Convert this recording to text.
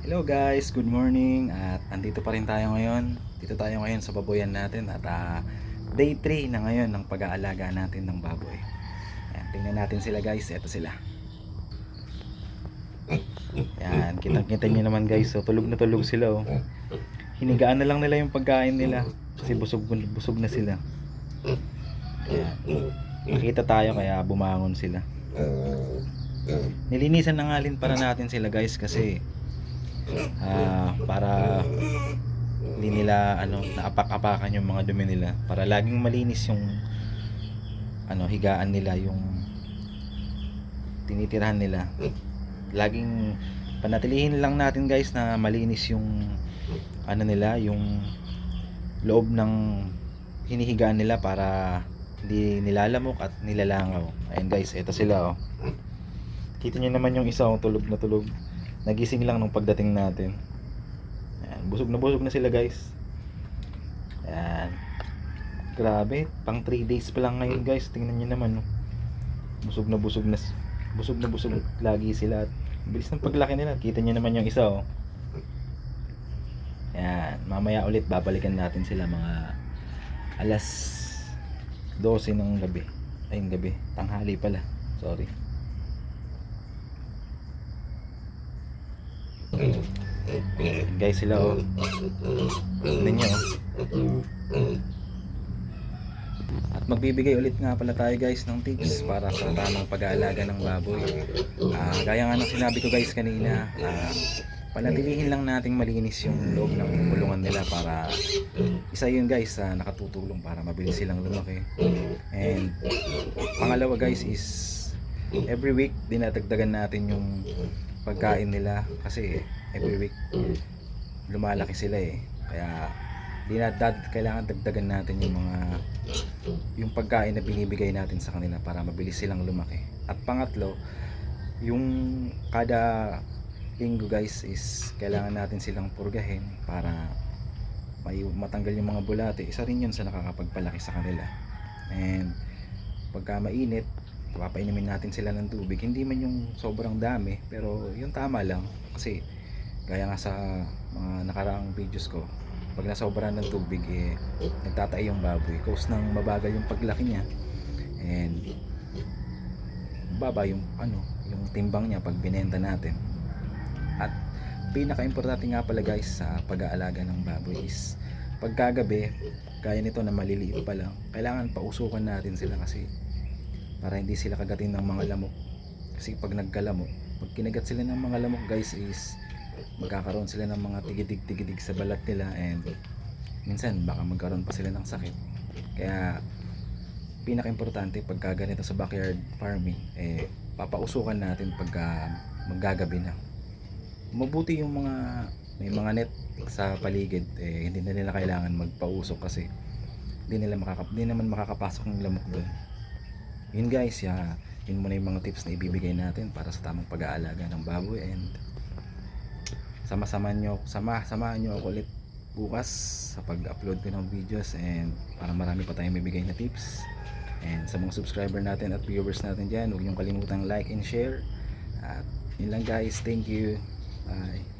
Hello guys, good morning at andito pa rin tayo ngayon. Dito tayo ngayon sa baboyan natin at ah, day 3 na ngayon ng pag-aalaga natin ng baboy. Ayan, tingnan natin sila guys, eto sila. Yan, kitang-kita nyo naman guys, so tulog na tulog sila oh. Hinigaan na lang nila yung pagkain nila kasi busog, busog na sila. Ayan. Nakita tayo kaya bumangon sila. Nilinisan na nga rin para natin sila guys kasi ah, para hindi nila ano naapak-apakan yung mga dumi nila. Para laging malinis yung ano higaan nila yung tinitirahan nila. Laging panatilihin lang natin guys na malinis yung ano nila yung loob ng hinihigaan nila para hindi nilalamok at nilalangaw. Ayun guys eto sila oh. Kita nyo naman yung isa oh, tulog na tulog nagising lang nung pagdating natin. Ayan, busog na busog na sila guys. Ayan. grabe pang 3 days pa lang ngayon guys. Tingnan nyo naman oh. busog na busog na busog na busog lagi sila. At bilis ng paglaki nila. Kita nyo naman yung isa oh. Ayan, mamaya ulit babalikan natin sila mga alas 12 ng gabi. Ayun gabi. Tanghali pala. Sorry Ayan, guys sila oh. Tignan oh. At magbibigay ulit nga pala tayo guys ng tips para sa tamang pag-aalaga ng baboy. Ah, gaya nga ng sinabi ko guys kanina ah, panatilihin lang nating malinis yung loob ng kulungan nila para isa yun guys sa nakatutulong para mabilis silang lumaki. And pangalawa guys is every week dinadagdagan natin yung pagkain nila kasi every week lumalaki sila eh. Kaya di na dad, kailangan dagdagan natin yung mga yung pagkain na binibigay natin sa kanila para mabilis silang lumaki. At pangatlo yung kada linggo guys is kailangan natin silang purgahin para may matanggal yung mga bulate. Isa rin yun sa nakakapagpalaki sa kanila. And pagka mainit papainumin natin sila ng tubig. Hindi man yung sobrang dami pero yung tama lang. Kasi gaya nga sa mga nakaraang videos ko pag nasobra ng tubig eh nagtatay yung baboy. Cause nang mabagal yung paglaki niya. And baba yung ano yung timbang niya pag binenta natin. At pinaka-importante nga pala guys sa pag-aalaga ng baboy is pagkagabi gaya nito na maliliit pa lang kailangan pausukan natin sila kasi para hindi sila kagatin ng mga lamok. Kasi pag nagkalamok pag kinagat sila ng mga lamok guys is magkakaroon sila ng mga tigidig-tigidig sa balat nila and minsan baka magkaroon pa sila ng sakit. Kaya pinaka-importante pagka ganito sa backyard farming eh papausukan natin pagka maggagabi na. Mabuti yung mga may mga net sa paligid eh hindi na nila kailangan magpausok kasi hindi nila makaka hindi naman makakapasok ng lamok doon yun guys ya yun muna yung mga tips na ibibigay natin para sa tamang pag-aalaga ng baboy and sama-sama nyo sama samahan nyo ako ulit bukas sa pag-upload ko ng videos and para marami pa tayong bibigay na tips. And sa mga subscriber natin at viewers natin dyan huwag nyo kalimutang like and share. At yun lang guys. Thank you. Bye